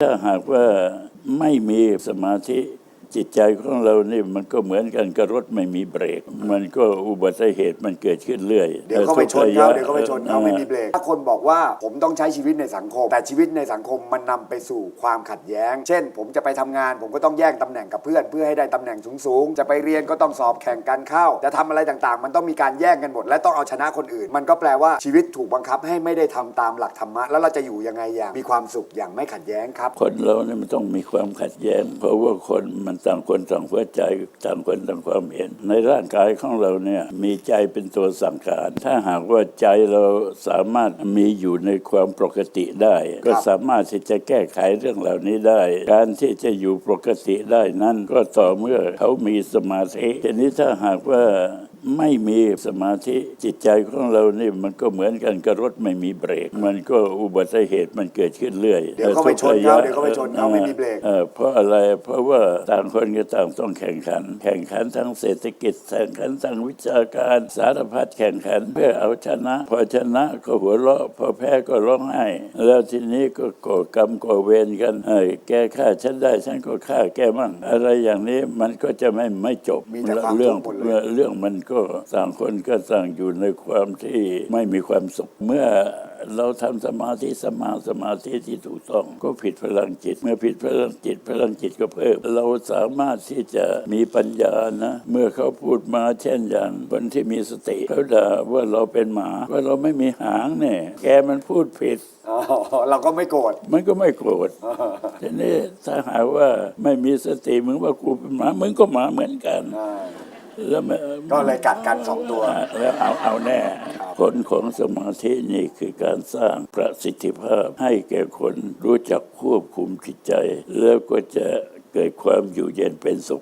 ถ้าหากว่าไม่มีสมาธิ จิตใจของเรานี่มันก็เหมือนกันกับรถไม่มีเบรก มันก็อุบัติเหตุมันเกิดขึ้นเรื่อยเดี๋ยวเขาไปชนเขาทุกระยะเดี๋ยวเขาไปชนเขาไม่มีเบรก ถ้าคนบอกว่าผมต้องใช้ชีวิตในสังคม แต่ชีวิตในสังคมมันนำไปสู่ความขัดแย้ง เช่น ผมจะไปทำงาน ผมก็ต้องแย่งตำแหน่งกับเพื่อน เพื่อให้ได้ตำแหน่งสูงๆ จะไปเรียนก็ต้องสอบแข่งกันเข้า จะทำอะไรต่างๆ มันต้องมีการแย่งกันหมด และต้องเอาชนะคนอื่น มันก็แปลว่าชีวิตถูกบังคับให้ไม่ได้ทำตามหลักธรรมะ แล้วเราจะอยู่ยังไงอย่างมีความสุขอย่างไม่ขัดแย้งครับ คนเราเนี่ยมันต้องมีความขัดแย้ง เพราะว่าคนมันต่างคนต่างหัวใจต่างคนต่างความเห็น ในร่างกายของเราเนี่ยมีใจเป็นตัวสั่งการ ถ้าหากว่าใจเราสามารถมีอยู่ในความปกติได้ ก็สามารถที่จะแก้ไขเรื่องเหล่านี้ได้ การที่จะอยู่ปกติได้นั้นก็ต่อเมื่อเขามีสมาธิทีนี้ถ้าหากว่า ไม่มีสมาธิจิตใจของเรานี่มันก็เหมือนกันกับรถไม่มีเบรก มันก็อุบัติเหตุมันเกิดขึ้นเรื่อยเดี๋ยวเขาไปชนเขาเดี๋ยวเขาไปชนเขาไม่มีเบรกเออเพราะอะไรเพราะว่าต่างคนก็ต่างต้องแข่งขัน แข่งขันทางเศรษฐกิจแข่งขันทางวิชาการสารพัดแข่งขันเพื่อเอาชนะ พอชนะก็หัวเราะพอแพ้ก็ร้องไห้แล้วทีนี้ก็ก่อกรรมก่อเวรกันเออแกฆ่าฉันได้ฉันก็ฆ่าแกมั่งอะไรอย่างนี้มันก็จะไม่ไม่จบมีแต่ความเรื่องทุกข์หมดเลยเรื่องมันก็ต่างคนก็ต่างอยู่ในความที่ไม่มีความสุขเมื่อเราทำสมาธิสมาสมาธิที่ถูกต้อง ก็ผิดพลังจิต เมื่อผิดพลังจิตพลังจิตก็เพิ่ม เราสามารถที่จะมีปัญญานะ เมื่อเขาพูดมาเช่นอย่างคนที่มีสติเขาด่าว่าเราเป็นหมาว่าเราไม่มีหางเนี่ยแกมันพูดผิดอ๋อเราก็ไม่โกรธมันก็ไม่โกรธทีนี้ถ้าหากว่าไม่มีสติมึงว่ากูเป็นหมามึงก็หมาเหมือนกันอ่า แล้วมันก็เลยกัดกันสองตัว แล้วเอาเอาแน่ผลของสมาธินี่คือการสร้างประสิทธิภาพให้แก่คนรู้จักควบคุมจิตใจ แล้วก็จะเกิดความอยู่เย็นเป็นสุข